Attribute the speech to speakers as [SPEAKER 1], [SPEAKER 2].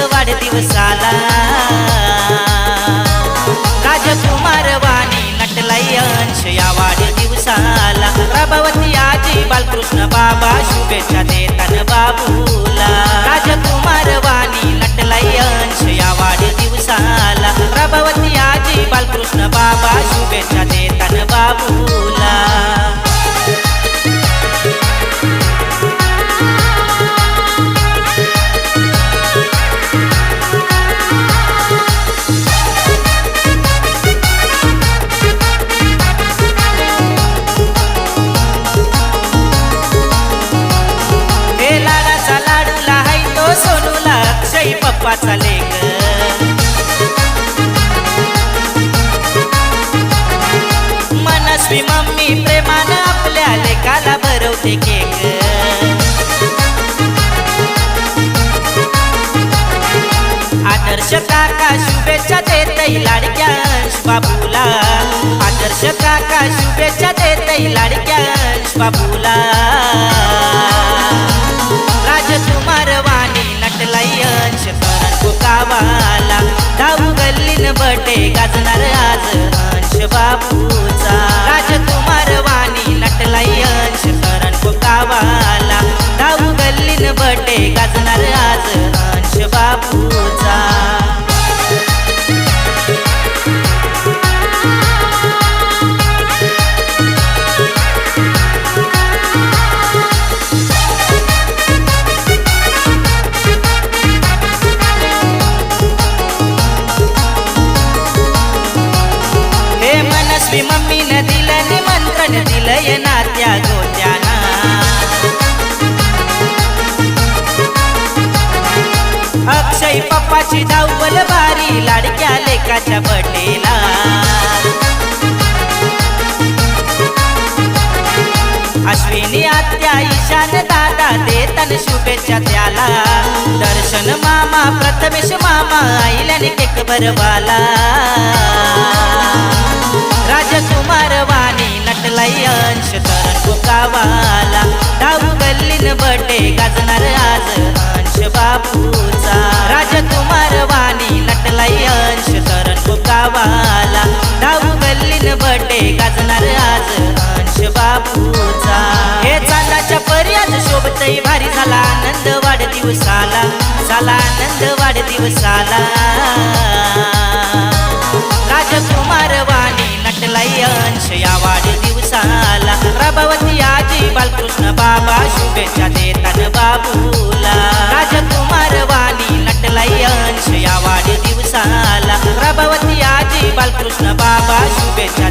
[SPEAKER 1] वाढदिवसाला. सासरी मम्मी प्रेमानं आपल्या लेखाला भरवते केक. आदर्श काका शुभेच्छा देतई लाडक्या बाबूला. आदर्श काका शुभेच्छा देतई लाडक्या बाबूला. माऊलीची धावपल बारी लाडक्या लेकाच्या बटेला अश्विनी आत्या ईशान दादा देतन शुभेच्छा त्याला. दर्शन मामा प्रथमेश मामा आईल्याने केक बरवाला राजकुमार वाणी आनंद नंद वाढदिवसाला राजकुमार वाणी नटलाई अंश या वाढदिवसाला प्रभवती आजी बालकृष्ण बाबा शुभेच्छा देतात बाबूला. राजकुमार वाणी नटलाई अंश या वाढदिवसाला प्रभावती आजी बालकृष्ण बाबा शुभेच्छा